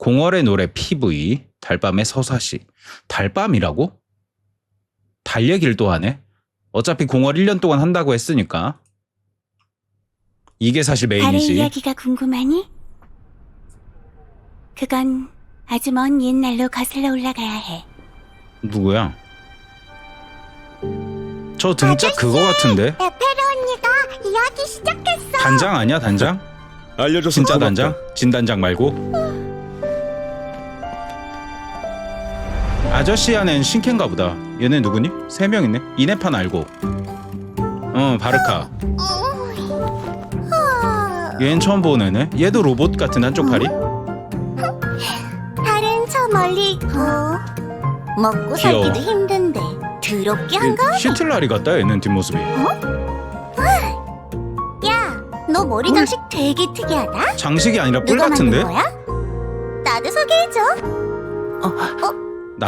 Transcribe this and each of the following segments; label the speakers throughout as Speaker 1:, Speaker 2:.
Speaker 1: 공월의 노래 PV, 달밤의 서사시. 달밤이라고? 달 얘기를 또 하네? 어차피 공월 1년 동안 한다고 했으니까. 이게 사실 메인이지.
Speaker 2: 이야기가 궁금하니? 그건 아주 먼 옛날로 거슬러 올라가야 해.
Speaker 1: 누구야? 저 등짝 그거 같은데?
Speaker 2: 에페르 언니가 이야기 시작했어.
Speaker 1: 단장 아니야, 단장?
Speaker 3: 알려줘서
Speaker 1: 진짜
Speaker 3: 고맙다.
Speaker 1: 단장? 진단장 말고? 아저씨 안엔 신캔가 보다. 얘네 누구니? 세 명 있네. 이네판 알고. 어, 바르카. 얘는 처음 보는 애네. 얘도 로봇 같은 한쪽 팔이?
Speaker 2: 다른 저 멀리 어? 먹고
Speaker 1: 귀여워.
Speaker 2: 살기도 힘든데 더럽게 한가?
Speaker 1: 시틀라리 같다 얘는 뒷모습이.
Speaker 2: 야, 너 머리 장식 되게 특이하다.
Speaker 1: 장식이 아니라 뿔
Speaker 2: 누가
Speaker 1: 같은데?
Speaker 2: 만든 거야? 나도 소개해줘.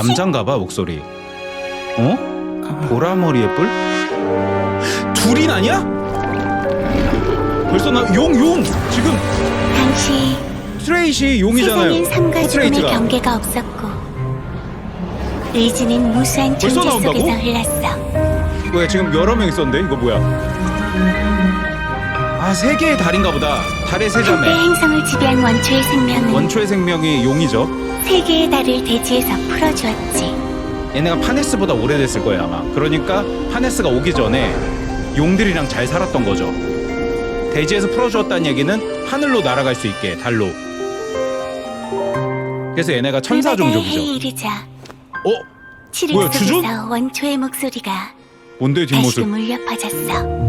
Speaker 1: 남잔가 봐 목소리. 어? 보라머리의 뿔? 둘이 나냐? 벌써 나 용 용! 지금
Speaker 2: 당시
Speaker 1: 스트레이시 용이잖아요.
Speaker 2: 세상엔 삼가 죽음의
Speaker 1: 스트레이트가.
Speaker 2: 경계가 없었고 의지는 무수한
Speaker 1: 벌써
Speaker 2: 존재
Speaker 1: 나온다고?
Speaker 2: 속에서 흘렀어.
Speaker 1: 왜 지금 여러 명 있었는데 이거 뭐야? 아 세 개의 달인가 보다. 달의 세
Speaker 2: 한때
Speaker 1: 자매.
Speaker 2: 행성을 지배한 원초의 생명은
Speaker 1: 원초의 생명이 용이죠.
Speaker 2: 세 개의 달을 대지에서 풀어주었지.
Speaker 1: 얘네가 파네스보다 오래됐을 거예요 아마. 그러니까 파네스가 오기 전에 용들이랑 잘 살았던 거죠. 대지에서 풀어주었다는 얘기는 하늘로 날아갈 수 있게 달로. 그래서 얘네가 천사 종족이죠.
Speaker 2: 이르자
Speaker 1: 어?
Speaker 2: 칠흑
Speaker 1: 뭐야,
Speaker 2: 속에서
Speaker 1: 주전?
Speaker 2: 원초의 목소리가
Speaker 1: 뭔데 뒷모습?
Speaker 2: 울려 퍼졌어.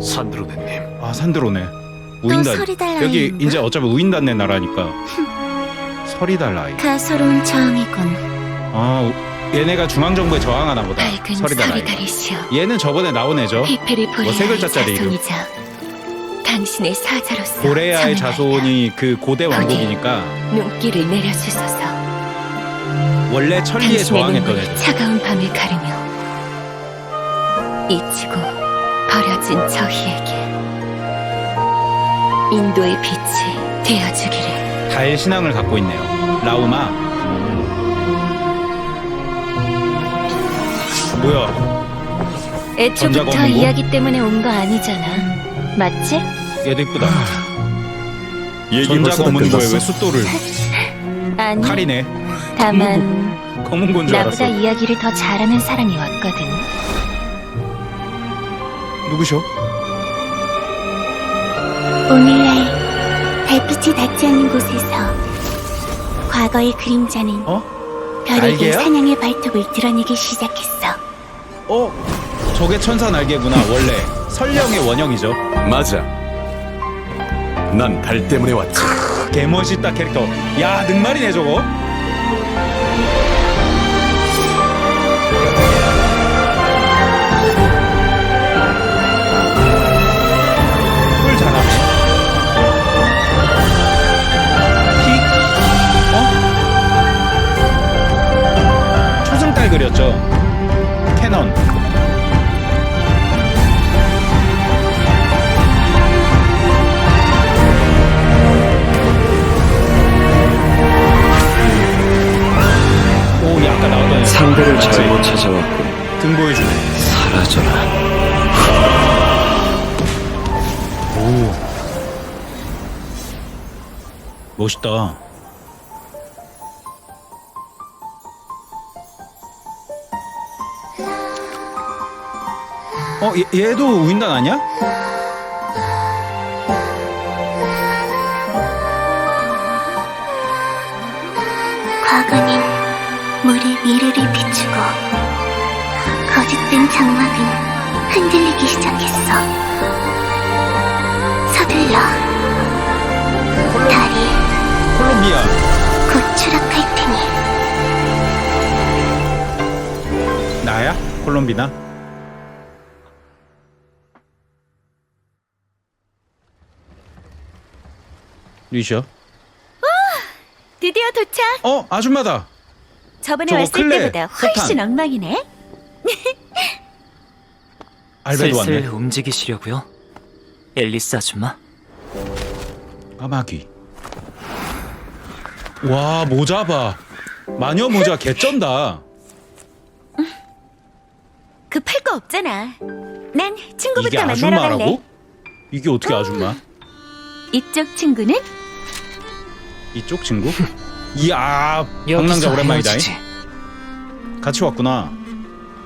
Speaker 3: 산드로네님
Speaker 1: 아 산드로네. 우인단.
Speaker 2: 서리달
Speaker 1: 여기? 이제 어차피 우인단네 나라니까. 서리달 라인.
Speaker 2: 가소로운 저항이군.
Speaker 1: 아 우- 얘네가 중앙정부에 저항하나 보다.
Speaker 2: 밝은
Speaker 1: 서리달 라인.
Speaker 2: 서리달이시여.
Speaker 1: 얘는 저번에 나온 애죠.
Speaker 2: 히페리보레아의
Speaker 1: 뭐세 글자짜리 이름.
Speaker 2: 자손이자 당신의 사자로서
Speaker 1: 고레아의. 자손이 그 고대 왕국이니까
Speaker 2: 눈길을 내려주소서.
Speaker 1: 원래 천리에
Speaker 2: 당신의
Speaker 1: 저항했던
Speaker 2: 눈물이
Speaker 1: 애죠.
Speaker 2: 차가운 밤을 가르며 잊히고 버려진 저희에게 인도의 빛이 되어주기를.
Speaker 1: 달 신앙을 갖고 있네요. 라우마. 뭐야? 전자가
Speaker 2: 애초부터
Speaker 1: 없는 거?
Speaker 2: 이야기 때문에 온 거 아니잖아. 맞지?
Speaker 1: 얘도 이쁘다.
Speaker 3: 얘기 벌써 다
Speaker 1: 없는 거에
Speaker 3: 끝났어
Speaker 1: 왜 숫돌을
Speaker 2: 아니.
Speaker 1: 칼이네.
Speaker 2: 다만
Speaker 1: 검은 건 줄
Speaker 2: 나보다
Speaker 1: 알았어.
Speaker 2: 이야기를 더 잘하는 사람이 왔거든.
Speaker 1: 누구셔?
Speaker 2: 오늘날 달빛이 닿지 않는 곳에서 과거의 그림자는
Speaker 1: 어?
Speaker 2: 별에게
Speaker 1: 날개야?
Speaker 2: 사냥의 발톱을 드러내기 시작했어.
Speaker 1: 어? 저게 천사 날개구나. 원래 설령의 원형이죠.
Speaker 3: 맞아 난 달 때문에 왔지
Speaker 1: 개멋있다 캐릭터. 야 능말이네 저거. 그렸죠. 캐넌. 오, 이 아까 나오던 애.
Speaker 4: 상대를? 잘못 찾아왔고
Speaker 1: 등 보여주네.
Speaker 4: 사라져라.
Speaker 1: 멋있다. 얘, 얘도 우인단 아니야?
Speaker 2: 과거는 물의 미래를 비추고 거짓된 장막은 흔들리기 시작했어. 서둘러 달이
Speaker 1: 콜롬비아.
Speaker 2: 곧 추락할 테니
Speaker 1: 나야? 콜롬비나? 리셔?
Speaker 2: 드디어 도착.
Speaker 1: 어, 아줌마다.
Speaker 2: 저번에
Speaker 1: 저거
Speaker 2: 왔을
Speaker 1: 클레,
Speaker 2: 때보다 훨씬
Speaker 1: 폭탄.
Speaker 2: 엉망이네.
Speaker 1: 알베도 왔네.
Speaker 4: 슬슬 움직이시려고요? 앨리스 아줌마?
Speaker 1: 까마귀. 와 모자 봐. 마녀 모자 개쩐다.
Speaker 2: 급할 거 없잖아. 난
Speaker 1: 이게
Speaker 2: 친구부터 만나러
Speaker 1: 아줌마라고?
Speaker 2: 갈래.
Speaker 1: 이게 어떻게 아줌마?
Speaker 2: 이쪽 친구는
Speaker 1: 이쪽 친구? 이야 방랑자
Speaker 4: 여기서
Speaker 1: 오랜만이다.
Speaker 4: 헤어지지.
Speaker 1: 같이 왔구나.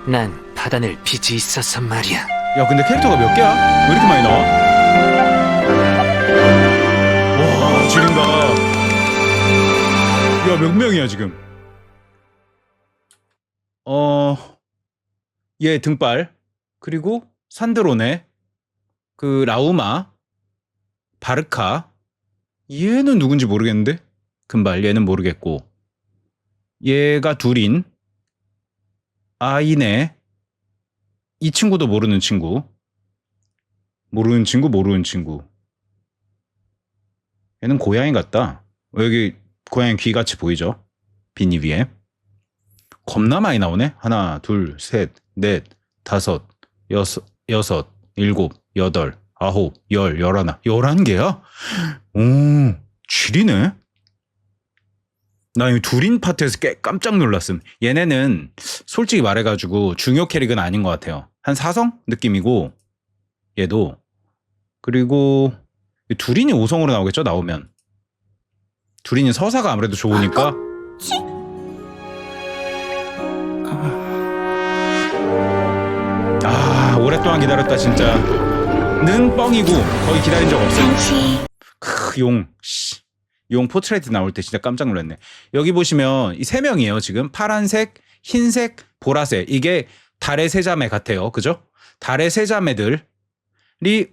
Speaker 4: 난 받아낼 빚이 있어서 말이야.
Speaker 1: 야 근데 캐릭터가 몇 개야? 왜 이렇게 많이 나와? 와 지린다. 야 몇 명이야 지금? 어, 얘 등발 그리고 산드로네 그 라우마 바르카 얘는 누군지 모르겠는데 금발 얘는 모르겠고 얘가 둘인 아이네 이 친구도 모르는 친구. 모르는 친구, 모르는 친구. 얘는 고양이 같다. 어, 여기 고양이 귀같이 보이죠? 비니 위에. 겁나 많이 나오네. 하나, 둘, 셋, 넷, 다섯, 여섯, 여섯, 일곱, 여덟, 아홉, 열, 열하나. 열한 개야? 오, 쥐리네? 나이 둘인 파트에서 꽤 깜짝 놀랐음. 얘네는 솔직히 말해가지고 중요 캐릭은 아닌 것 같아요. 한 사성 느낌이고 얘도 그리고 이 둘인이 5성으로 나오겠죠 나오면 둘인이 서사가 아무래도 좋으니까 아 오랫동안 기다렸다 진짜 는 뻥이고 거의 기다린 적 없어요.
Speaker 2: 잠시
Speaker 1: 크, 용, 씨. 용 포트레이트 나올 때 진짜 깜짝 놀랐네. 여기 보시면 이 세 명이에요, 지금. 파란색, 흰색, 보라색. 이게 달의 세 자매 같아요. 그죠? 달의 세 자매들이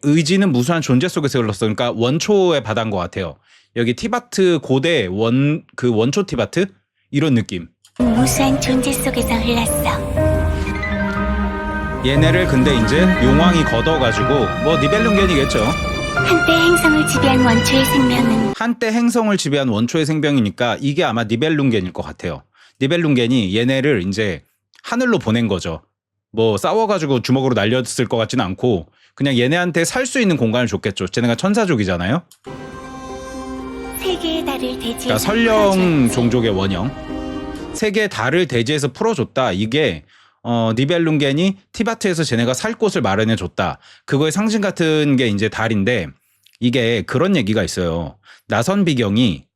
Speaker 1: 의지는 무수한 존재 속에서 흘렀어. 그러니까 원초의 바다인 것 같아요. 여기 티바트 고대 원, 그 원초 티바트? 이런 느낌.
Speaker 2: 무수한 존재 속에서 흘렀어.
Speaker 1: 얘네를 근데 이제 용왕이 걷어가지고 뭐 니벨룽겐이겠죠.
Speaker 2: 한때 행성을 지배한 원초의 생명은
Speaker 1: 한때 행성을 지배한 원초의 생명이니까 이게 아마 니벨룽겐일 것 같아요. 니벨룽겐이 얘네를 이제 하늘로 보낸 거죠. 뭐 싸워가지고 주먹으로 날렸을 것 같지는 않고 그냥 얘네한테 살 수 있는 공간을 줬겠죠. 쟤네가 천사족이잖아요.
Speaker 2: 세계의 달을 대지해
Speaker 1: 그러니까 설령 종족의 원형 세계의 달을 대지에서 풀어줬다. 이게 어, 니벨룽겐이 티바트에서 쟤네가 살 곳을 마련해 줬다. 그거의 상징 같은 게 이제 달인데 이게 그런 얘기가 있어요. 나선 비경이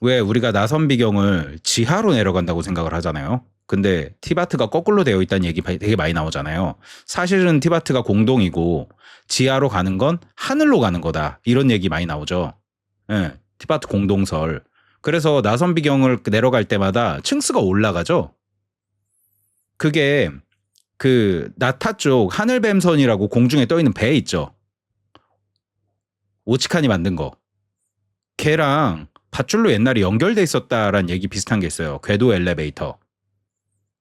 Speaker 1: 왜 우리가 나선 비경을 지하로 내려간다고 생각을 하잖아요. 근데 티바트가 거꾸로 되어 있다는 얘기 되게 많이 나오잖아요. 사실은 티바트가 공동이고 지하로 가는 건 하늘로 가는 거다. 이런 얘기 많이 나오죠. 예, 티바트 공동설. 그래서 나선 비경을 내려갈 때마다 층수가 올라가죠. 그게 그 나타 쪽 하늘뱀선이라고 공중에 떠 있는 배 있죠. 오치칸이 만든 거. 걔랑 밧줄로 옛날에 연결돼 있었다라는 얘기 비슷한 게 있어요. 궤도 엘리베이터.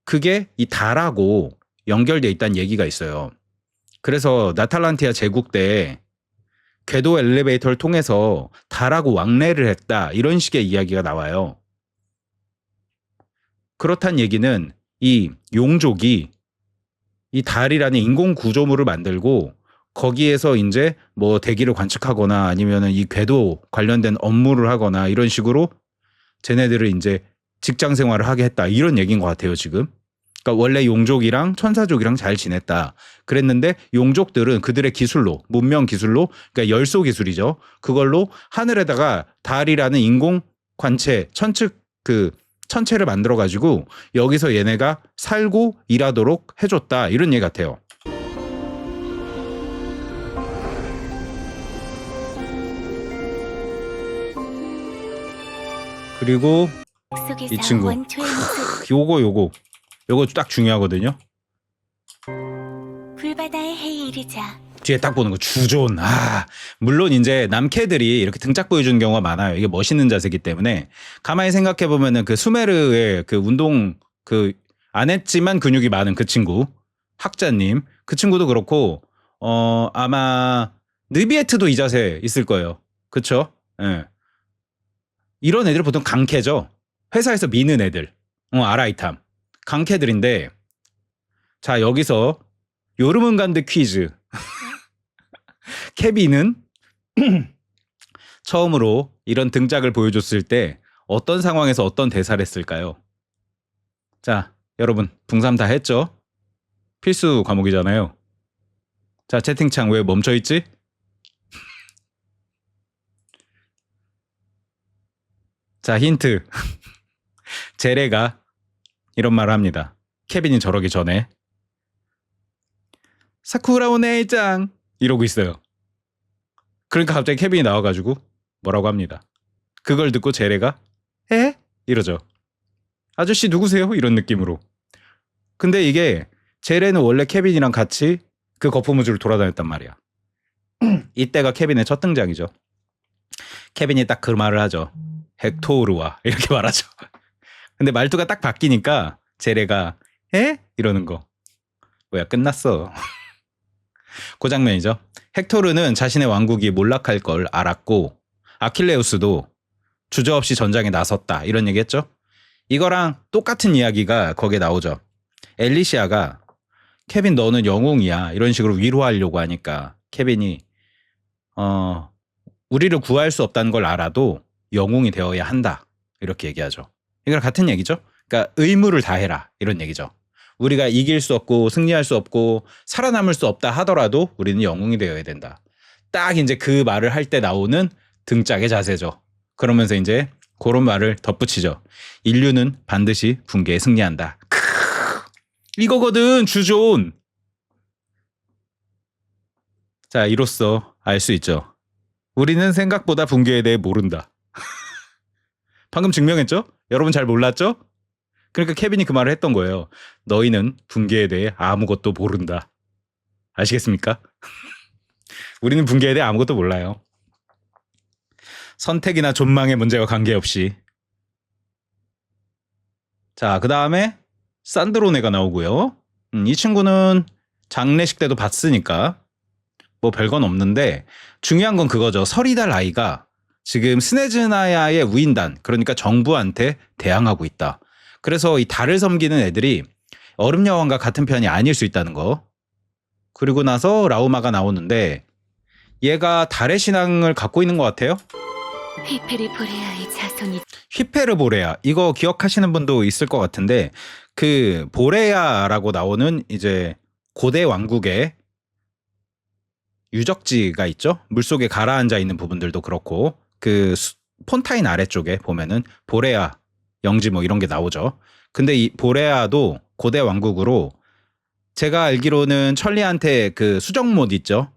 Speaker 1: 그게 이 달하고 연결돼 있다는 얘기가 있어요. 그래서 나탈란티아 제국 때 궤도 엘리베이터를 통해서 달하고 왕래를 했다. 이런 식의 이야기가 나와요. 그렇단 얘기는 이 용족이 이 달이라는 인공 구조물을 만들고 거기에서 이제 뭐 대기를 관측하거나 아니면은 이 궤도 관련된 업무를 하거나 이런 식으로 쟤네들을 이제 직장 생활을 하게 했다. 이런 얘기인 것 같아요, 지금. 그러니까 원래 용족이랑 천사족이랑 잘 지냈다. 그랬는데 용족들은 그들의 기술로 문명 기술로 그러니까 열소 기술이죠. 그걸로 하늘에다가 달이라는 인공 관체 천측 그 천체를 만들어 가지고 여기서 얘네가 살고 일하도록 해줬다 이런 얘기 같아요. 그리고 이 친구. 요거 요거 요거 딱 중요하거든요.
Speaker 2: 불바다의 해에 이르자
Speaker 1: 뒤에 딱 보는 거 주존. 아, 물론 이제 남캐들이 이렇게 등짝 보여주는 경우가 많아요. 이게 멋있는 자세기 때문에 가만히 생각해 보면은 그 수메르의 그 운동 그 안 했지만 근육이 많은 그 친구 학자님 그 친구도 그렇고 어 아마 느비에트도 이 자세 있을 거예요. 그쵸? 예. 이런 애들 보통 강캐죠. 회사에서 미는 애들. 어 아라이탐. 강캐들인데 자 여기서 요르문간드 퀴즈. 케비는 처음으로 이런 등장을 보여줬을 때 어떤 상황에서 어떤 대사를 했을까요? 자, 여러분 붕삼 다 했죠? 필수 과목이잖아요. 자, 채팅창 왜 멈춰 있지? 자, 힌트. 제레가 이런 말을 합니다. 케빈이 저러기 전에 사쿠라 오네이짱 이러고 있어요. 그러니까 갑자기 케빈이 나와가지고 뭐라고 합니다. 그걸 듣고 제레가 에? 이러죠. 아저씨 누구세요? 이런 느낌으로. 근데 이게 제레는 원래 케빈이랑 같이 그 거푸무즈를 돌아다녔단 말이야. 이때가 케빈의 첫 등장이죠. 케빈이 딱 그 말을 하죠. 헥토르와 이렇게 말하죠. 근데 말투가 딱 바뀌니까 제레가 에? 이러는 거. 뭐야 끝났어. 그 장면이죠. 헥토르는 자신의 왕국이 몰락할 걸 알았고 아킬레우스도 주저없이 전장에 나섰다 이런 얘기했죠. 이거랑 똑같은 이야기가 거기에 나오죠. 엘리시아가 케빈 너는 영웅이야 이런 식으로 위로하려고 하니까 케빈이 어 우리를 구할 수 없다는 걸 알아도 영웅이 되어야 한다 이렇게 얘기하죠. 이거랑 같은 얘기죠. 그러니까 의무를 다해라 이런 얘기죠. 우리가 이길 수 없고 승리할 수 없고 살아남을 수 없다 하더라도 우리는 영웅이 되어야 된다. 딱 이제 그 말을 할 때 나오는 등짝의 자세죠. 그러면서 이제 그런 말을 덧붙이죠. 인류는 반드시 붕괴에 승리한다. 크으, 이거거든 주존. 자 이로써 알 수 있죠. 우리는 생각보다 붕괴에 대해 모른다. 방금 증명했죠? 여러분 잘 몰랐죠? 그러니까 케빈이 그 말을 했던 거예요. 너희는 붕괴에 대해 아무것도 모른다. 아시겠습니까? 우리는 붕괴에 대해 아무것도 몰라요. 선택이나 존망의 문제와 관계없이. 자, 그 다음에 산드로네가 나오고요. 음, 이 친구는 장례식 때도 봤으니까 뭐 별건 없는데 중요한 건 그거죠. 서리달 아이가 지금 스네즈나야의 우인단, 그러니까 정부한테 대항하고 있다. 그래서 이 달을 섬기는 애들이 얼음 여왕과 같은 편이 아닐 수 있다는 거. 그리고 나서 라우마가 나오는데 얘가 달의 신앙을 갖고 있는 것 같아요.
Speaker 2: 히페리보레아의 자손이
Speaker 1: 휘페르보레아 이거 기억하시는 분도 있을 것 같은데 그 보레아라고 나오는 이제 고대 왕국의 유적지가 있죠. 물속에 가라앉아 있는 부분들도 그렇고 그 수- 폰타인 아래쪽에 보면은 보레아 영지 뭐 이런 게 나오죠. 근데 이 보레아도 고대 왕국으로 제가 알기로는 천리한테 그 수정못 있죠.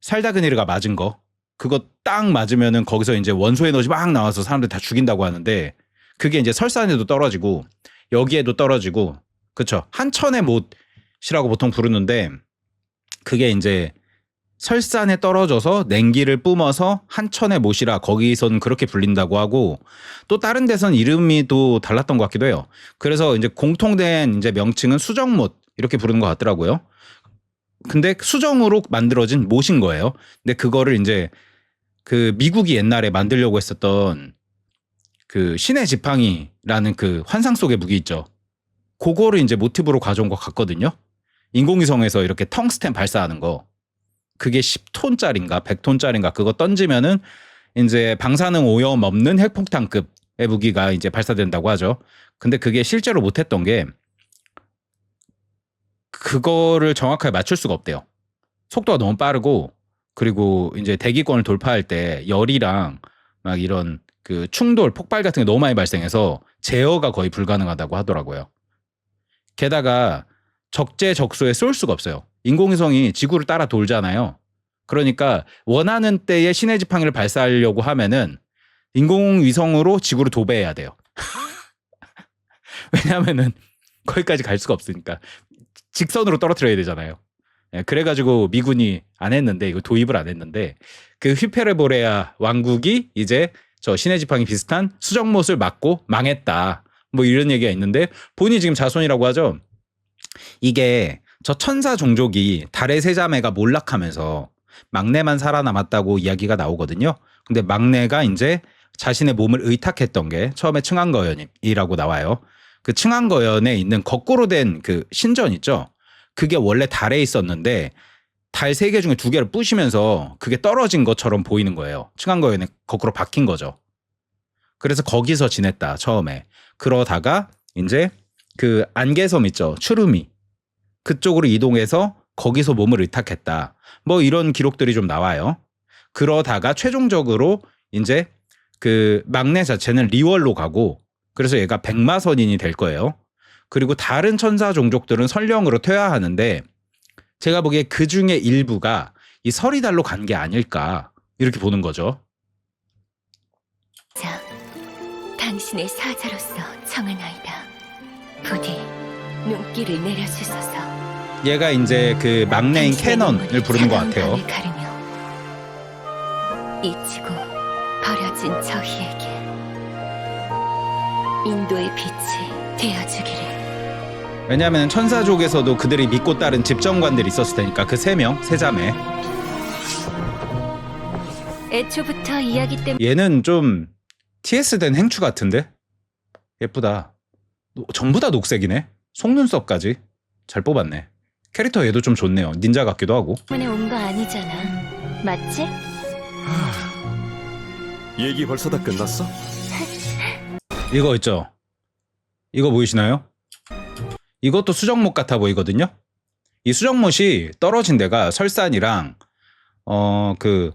Speaker 1: 살다그니르가 맞은 거 그거 딱 맞으면은 거기서 이제 원소 에너지 막 나와서 사람들 다 죽인다고 하는데 그게 이제 설산에도 떨어지고 여기에도 떨어지고 그쵸 한천의 못이라고 보통 부르는데 그게 이제 설산에 떨어져서 냉기를 뿜어서 한천의 못이라 거기선 그렇게 불린다고 하고 또 다른 데선 이름이 또 달랐던 것 같기도 해요. 그래서 이제 공통된 이제 명칭은 수정못 이렇게 부르는 것 같더라고요. 근데 수정으로 만들어진 못인 거예요. 근데 그거를 이제 그 미국이 옛날에 만들려고 했었던 그 신의 지팡이라는 그 환상 속의 무기 있죠. 그거를 이제 모티브로 가져온 것 같거든요. 인공위성에서 이렇게 텅스텐 발사하는 거. 그게 10톤짜리인가 100톤짜리인가 그거 던지면은 이제 방사능 오염 없는 핵폭탄급의 무기가 이제 발사된다고 하죠. 근데 그게 실제로 못했던 게 그거를 정확하게 맞출 수가 없대요. 속도가 너무 빠르고 그리고 이제 대기권을 돌파할 때 열이랑 막 이런 그 충돌, 폭발 같은 게 너무 많이 발생해서 제어가 거의 불가능하다고 하더라고요. 게다가 적재적소에 쏠 수가 없어요. 인공위성이 지구를 따라 돌잖아요. 그러니까 원하는 때에 신의 지팡이를 발사하려고 하면은 인공위성으로 지구를 도배해야 돼요. 왜냐하면은 거기까지 갈 수가 없으니까 직선으로 떨어뜨려야 되잖아요. 예, 그래가지고 미군이 안 했는데 이거 도입을 안 했는데 그 휘페르보레아 왕국이 이제 저 신의 지팡이 비슷한 수정못을 맞고 망했다. 뭐 이런 얘기가 있는데 본인이 지금 자손이라고 하죠. 이게 저 천사 종족이 달의 세 자매가 몰락하면서 막내만 살아남았다고 이야기가 나오거든요. 근데 막내가 이제 자신의 몸을 의탁했던 게 처음에 층한거연이라고 나와요. 그 층한거연에 있는 거꾸로 된 그 신전 있죠. 그게 원래 달에 있었는데 달 세 개 중에 두 개를 부시면서 그게 떨어진 것처럼 보이는 거예요. 층간거에는 거꾸로 박힌 거죠. 그래서 거기서 지냈다 처음에. 그러다가 이제 그 안개섬 있죠. 추루미 그쪽으로 이동해서 거기서 몸을 의탁했다. 뭐 이런 기록들이 좀 나와요. 그러다가 최종적으로 이제 그 막내 자체는 리월로 가고 그래서 얘가 백마선인이 될 거예요. 그리고 다른 천사 종족들은 설령으로 퇴화하는데 제가 보기에 그 중에 일부가 이 서리달로 간 게 아닐까 이렇게 보는 거죠.
Speaker 2: 자, 당신의 사자로서 청하나이다. 부디 눈길을 내려주소서.
Speaker 1: 얘가 이제 그 막내인 캐넌을 부르는 것 같아요.
Speaker 2: 잊히고 버려진 저희에게 인도의 빛이 되어주기를.
Speaker 1: 왜냐하면 천사족에서도 그들이 믿고 따른 집정관들이 있었을 테니까 그 세 명, 세 자매.
Speaker 2: 애초부터 이야기 때문에
Speaker 1: 얘는 좀 TS 된 행추 같은데? 예쁘다. 노- 전부 다 녹색이네. 속눈썹까지. 잘 뽑았네. 캐릭터 얘도 좀 좋네요. 닌자 같기도 하고.
Speaker 2: 온거 아니잖아. 맞지?
Speaker 3: 얘기 벌써 다 끝났어?
Speaker 1: 이거 있죠? 이거 보이시나요? 이것도 수정못 같아 보이거든요? 이 수정못이 떨어진 데가 설산이랑 어 그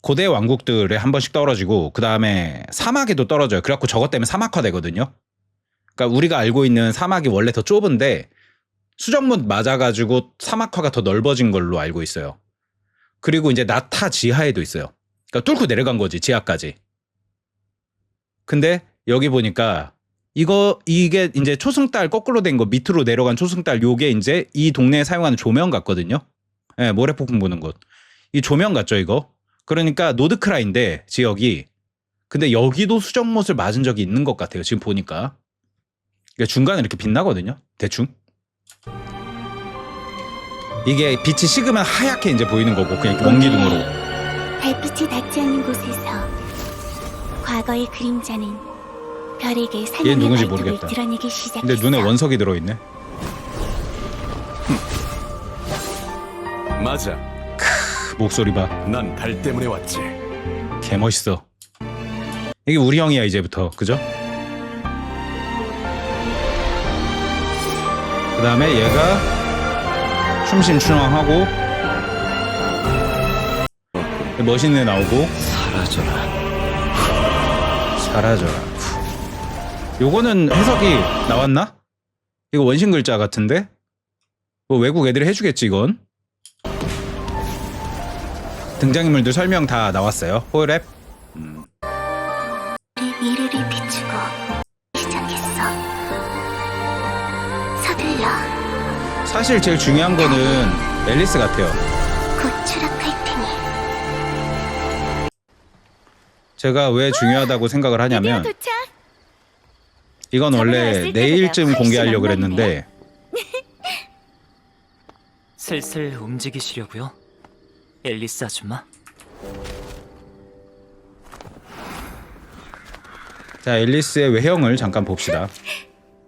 Speaker 1: 고대 왕국들에 한 번씩 떨어지고 그 다음에 사막에도 떨어져요. 그래갖고 저것 때문에 사막화 되거든요. 그러니까 우리가 알고 있는 사막이 원래 더 좁은데 수정못 맞아가지고 사막화가 더 넓어진 걸로 알고 있어요. 그리고 이제 나타 지하에도 있어요. 그러니까 뚫고 내려간 거지 지하까지. 근데 여기 보니까 이거 이게 이제 초승달 거꾸로 된 거 밑으로 내려간 초승달 요게 이제 이 동네에 사용하는 조명 같거든요. 예, 모래폭풍 보는 곳. 이 조명 같죠, 이거? 그러니까 노드크라인데 지역이 근데 여기도 수정못을 맞은 적이 있는 것 같아요. 지금 보니까. 그러니까 중간에 이렇게 빛나거든요. 대충. 이게 빛이 식으면 하얗게 이제 보이는 거고 그냥 원기둥으로.
Speaker 2: 달빛이 닿지 않는 곳에서 과거의 그림자는 별에게
Speaker 1: 얘
Speaker 2: 사랑의
Speaker 1: 누군지
Speaker 2: 발톱을
Speaker 1: 모르겠다.
Speaker 2: 드러내기 시작했어.
Speaker 1: 근데 눈에 원석이 들어있네.
Speaker 3: 맞아.
Speaker 1: 그 목소리 봐.
Speaker 3: 난 달 때문에 왔지.
Speaker 1: 개 멋있어. 이게 우리 형이야 이제부터 그죠? 그 다음에 얘가 춤심추렁하고 멋있는 애 나오고
Speaker 4: 사라져라.
Speaker 1: 사라져라. 요거는 해석이 나왔나? 이거 원신 글자 같은데? 뭐 외국 애들이 해주겠지 이건. 등장인물들 설명 다 나왔어요. 호랩.
Speaker 2: 미
Speaker 1: 사실 제일 중요한 거는 앨리스 같아요.
Speaker 2: 곧 추락할 테니.
Speaker 1: 제가 왜 중요하다고 생각을 하냐면
Speaker 2: 도착.
Speaker 1: 이건 원래 내일쯤 공개하려고. 그랬는데
Speaker 4: 슬슬 움직이시려고요. 앨리스 아줌마.
Speaker 1: 자 앨리스의 외형을 잠깐 봅시다.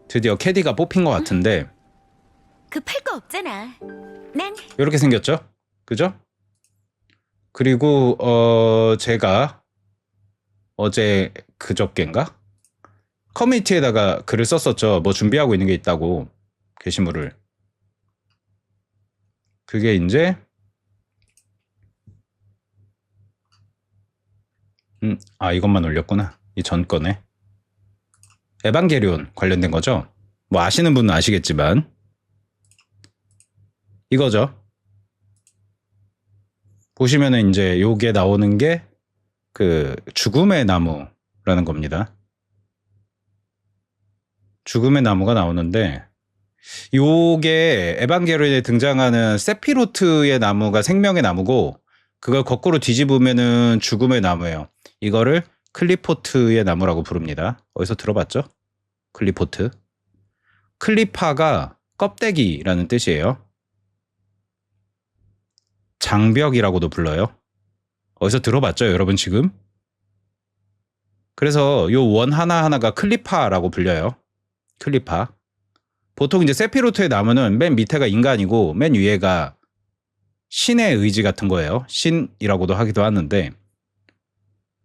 Speaker 1: 드디어 캐디가 뽑힌 것 같은데
Speaker 2: 급할 거 없잖아. 난
Speaker 1: 이렇게 생겼죠? 그죠? 그리고 어 제가 어제 그저께인가 커뮤니티에다가 글을 썼었죠. 뭐 준비하고 있는 게 있다고 게시물을. 그게 이제 음, 아 이것만 올렸구나. 이전 거네. 에반게리온 관련된 거죠. 뭐 아시는 분은 아시겠지만 이거죠. 보시면은 이제 요게 나오는 게 그 죽음의 나무라는 겁니다. 죽음의 나무가 나오는데 요게 에반게리온에 등장하는 세피로트의 나무가 생명의 나무고 그걸 거꾸로 뒤집으면은 죽음의 나무예요. 이거를 클리포트의 나무라고 부릅니다. 어디서 들어봤죠? 클리포트. 클리파가 껍데기라는 뜻이에요. 장벽이라고도 불러요. 어디서 들어봤죠, 여러분 지금? 그래서 요 원 하나하나가 클리파라고 불려요. 클리파. 보통 이제 세피로트의 나무는 맨 밑에가 인간이고 맨 위에가 신의 의지 같은 거예요. 신이라고도 하기도 하는데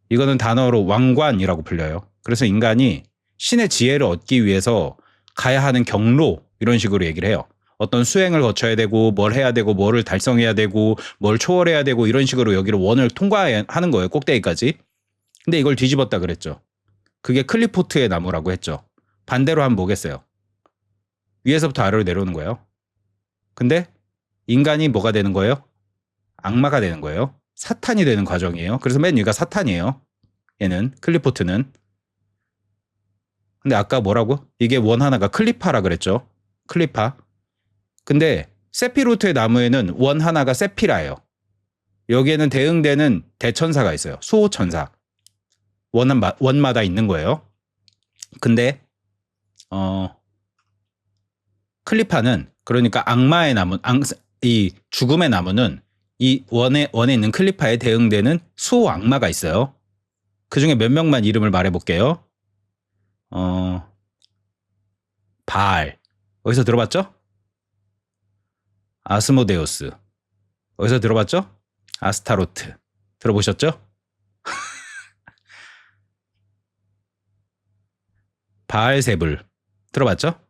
Speaker 1: 이거는 단어로 왕관이라고 불려요. 그래서 인간이 신의 지혜를 얻기 위해서 가야 하는 경로 이런 식으로 얘기를 해요. 어떤 수행을 거쳐야 되고 뭘 해야 되고 뭐를 달성해야 되고 뭘 초월해야 되고 이런 식으로 여기를 원을 통과하는 거예요. 꼭대기까지. 근데 이걸 뒤집었다 그랬죠. 그게 클리포트의 나무라고 했죠. 반대로 한번 보겠어요. 위에서부터 아래로 내려오는 거예요. 근데 인간이 뭐가 되는 거예요? 악마가 되는 거예요. 사탄이 되는 과정이에요. 그래서 맨 위가 사탄이에요. 얘는 클리포트는. 근데 아까 뭐라고? 이게 원 하나가 클리파라 그랬죠. 클리파. 근데 세피로트의 나무에는 원 하나가 세피라예요. 여기에는 대응되는 대천사가 있어요. 수호천사. 원, 원마다 있는 거예요. 근데 어 클리파는 그러니까 악마의 나무, 앙, 이 죽음의 나무는 이 원에 원에 있는 클리파에 대응되는 수호 악마가 있어요. 그 중에 몇 명만 이름을 말해볼게요. 어 바알 어디서 들어봤죠? 아스모데우스 어디서 들어봤죠? 아스타로트 들어보셨죠? 바알세불 들어봤죠?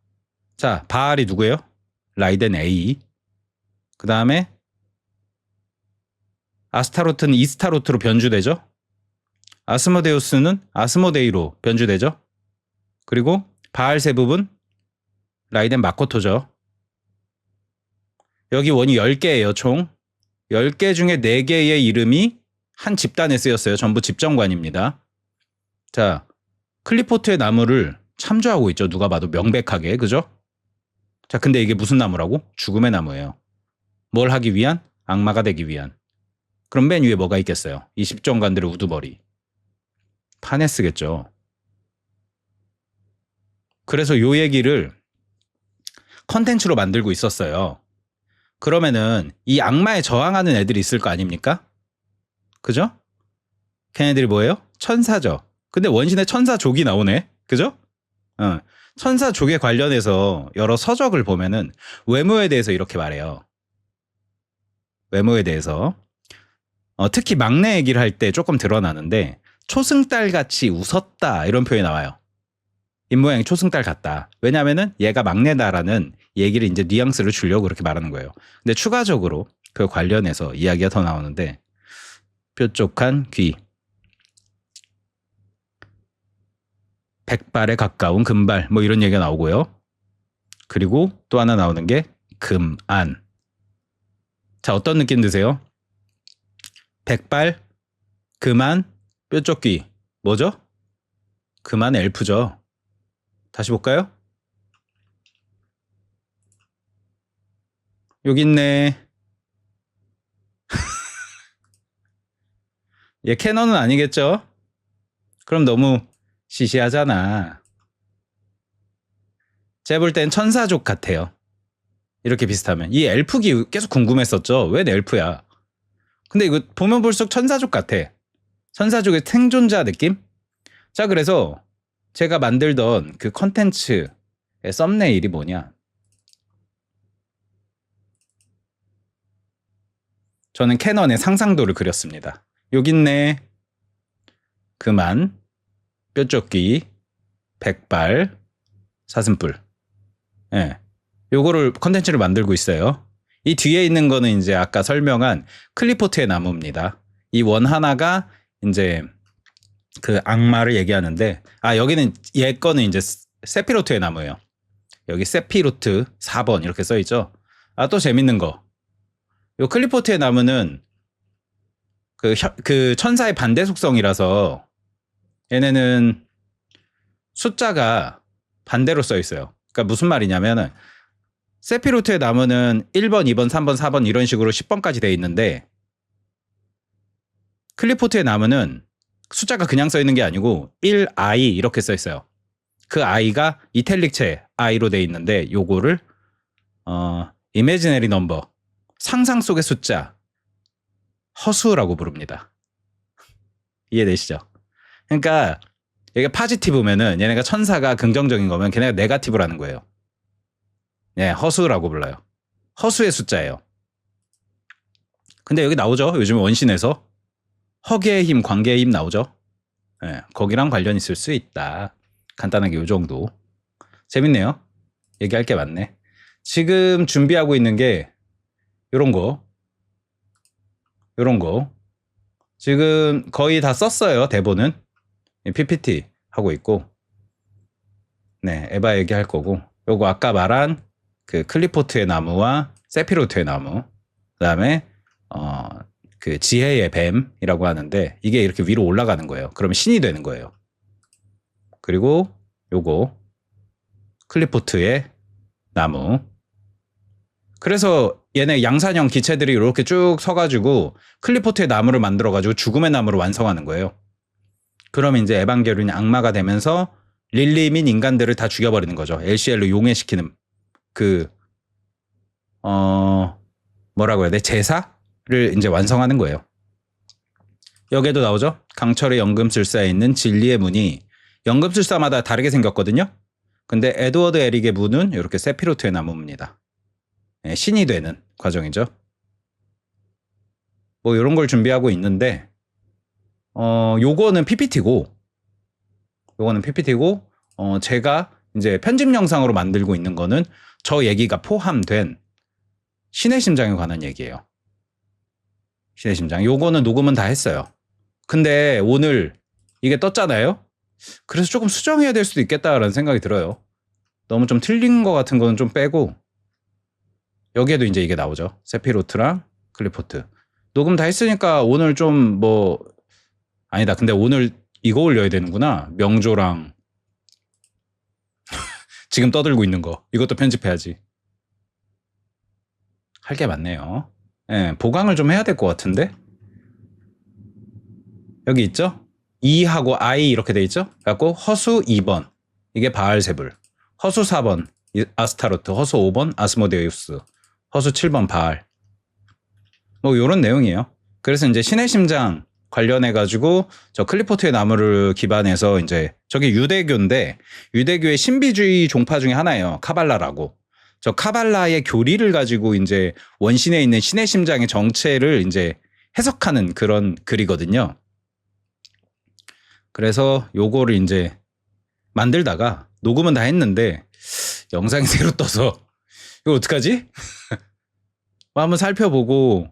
Speaker 1: 자, 바알이 누구예요? 라이덴 A. 그 다음에 아스타로트는 이스타로트로 변주되죠? 아스모데우스는 아스모데이로 변주되죠? 그리고 바알세불은 라이덴 마코토죠. 여기 원이 10개예요, 총. 10개 중에 4개의 이름이 한 집단에 쓰였어요. 전부 집정관입니다. 자, 클리포트의 나무를 참조하고 있죠. 누가 봐도 명백하게. 그죠? 자, 근데 이게 무슨 나무라고? 죽음의 나무예요. 뭘 하기 위한? 악마가 되기 위한. 그럼 맨 위에 뭐가 있겠어요? 이 십정관들의 우두머리. 파네스겠죠. 그래서 요 얘기를 컨텐츠로 만들고 있었어요. 그러면은 이 악마에 저항하는 애들이 있을 거 아닙니까? 그죠? 걔네들이 뭐예요? 천사죠. 근데 원신의 천사족이 나오네. 그죠? 어. 천사족에 관련해서 여러 서적을 보면은 외모에 대해서 이렇게 말해요. 외모에 대해서. 어, 특히 막내 얘기를 할 때 조금 드러나는데 초승달 같이 웃었다 이런 표현이 나와요. 입모양이 초승달 같다. 왜냐하면은 얘가 막내다라는 얘기를 이제 뉘앙스를 주려고 그렇게 말하는 거예요. 근데 추가적으로 그 관련해서 이야기가 더 나오는데 뾰족한 귀, 백발에 가까운 금발 뭐 이런 얘기가 나오고요. 그리고 또 하나 나오는 게 금안. 자 어떤 느낌 드세요? 백발, 금안, 뾰족귀 뭐죠? 금안 엘프죠. 다시 볼까요? 여기 있네. 얘 캐논은 아니겠죠? 그럼 너무 시시하잖아. 제가 볼땐 천사족 같아요. 이렇게 비슷하면. 이 엘프기 계속 궁금했었죠. 왜 엘프야? 근데 이거 보면 볼수록 천사족 같아. 천사족의 생존자 느낌? 자, 그래서 제가 만들던 그 컨텐츠의 썸네일이 뭐냐? 저는 캐넌의 상상도를 그렸습니다. 여기 있네. 그만. 뾰족기, 백발, 사슴뿔. 예. 요거를 컨텐츠를 만들고 있어요. 이 뒤에 있는 거는 이제 아까 설명한 클리포트의 나무입니다. 이 원 하나가 이제 그 악마를 얘기하는데 아 여기는 얘 거는 이제 세피로트의 나무예요. 여기 세피로트 4번 이렇게 써 있죠. 아 또 재밌는 거. 요 클리포트의 나무는 그, 혀- 그 천사의 반대 속성이라서 얘네는 숫자가 반대로 써 있어요. 그러니까 무슨 말이냐면은 세피로트의 나무는 1번, 2번, 3번, 4번 이런 식으로 10번까지 돼 있는데 클리포트의 나무는 숫자가 그냥 써 있는 게 아니고 1i 이렇게 써 있어요. 그 i가 이탈릭체 i로 돼 있는데 요거를 어 이미지너리 넘버 상상 속의 숫자 허수라고 부릅니다. 이해되시죠? 그러니까 얘가 파지티브면은 얘네가 천사가 긍정적인 거면 걔네가 네가티브라는 거예요. 네, 허수라고 불러요. 허수의 숫자예요. 근데 여기 나오죠. 요즘 원신에서 허계의 힘, 관계의 힘 나오죠. 예, 거기랑 관련 있을 수 있다. 간단하게 요 정도. 재밌네요. 얘기할 게 많네. 지금 준비하고 있는 게 요런 거. 요런 거. 지금 거의 다 썼어요. 대본은. 이 PPT 하고 있고. 네, 에바 얘기할 거고. 요거 아까 말한 그 클리포트의 나무와 세피로트의 나무. 그다음에 어 그 지혜의 뱀이라고 하는데 이게 이렇게 위로 올라가는 거예요. 그러면 신이 되는 거예요. 그리고 요거 클리포트의 나무. 그래서 얘네 양산형 기체들이 이렇게 쭉 서가지고 클리포트의 나무를 만들어가지고 죽음의 나무를 완성하는 거예요. 그럼 이제 에반게론이 악마가 되면서 릴리민 인간들을 다 죽여버리는 거죠. LCL로 용해시키는 그, 어, 뭐라고 해야 돼? 제사를 이제 완성하는 거예요. 여기에도 나오죠? 강철의 연금술사에 있는 진리의 문이 연금술사마다 다르게 생겼거든요? 근데 에드워드 에릭의 문은 이렇게 세피로트의 나무입니다. 예, 신이 되는 과정이죠. 뭐 이런 걸 준비하고 있는데 어 요거는 PPT고 요거는 PPT고 어 제가 이제 편집 영상으로 만들고 있는 거는 저 얘기가 포함된 신의 심장에 관한 얘기예요. 신의 심장. 요거는 녹음은 다 했어요. 근데 오늘 이게 떴잖아요. 그래서 조금 수정해야 될 수도 있겠다라는 생각이 들어요. 너무 좀 틀린 거 같은 거는 좀 빼고 여기에도 이제 이게 나오죠. 세피로트랑 클리포트. 녹음 다 했으니까 오늘 좀 뭐 아니다. 근데 오늘 이거 올려야 되는구나. 명조랑 지금 떠들고 있는 거. 이것도 편집해야지. 할 게 많네요. 예, 보강을 좀 해야 될 것 같은데. 여기 있죠? E하고 I 이렇게 돼 있죠? 그래갖고 허수 2번. 이게 바알세불. 허수 4번. 이- 아스타로트. 허수 5번. 아스모데우스. 허수 7번 바알. 뭐 요런 내용이에요. 그래서 이제 신의 심장 관련해 가지고 저 클리포트의 나무를 기반해서 이제 저게 유대교인데 유대교의 신비주의 종파 중에 하나예요. 카발라라고. 저 카발라의 교리를 가지고 이제 원신에 있는 신의 심장의 정체를 이제 해석하는 그런 글이거든요. 그래서 요거를 이제 만들다가 녹음은 다 했는데 영상이 새로 떠서 이거 어떡하지? 뭐 한번 살펴보고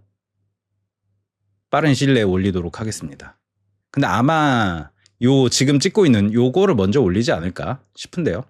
Speaker 1: 빠른 시일 내에 올리도록 하겠습니다. 근데 아마 요 지금 찍고 있는 요거를 먼저 올리지 않을까 싶은데요.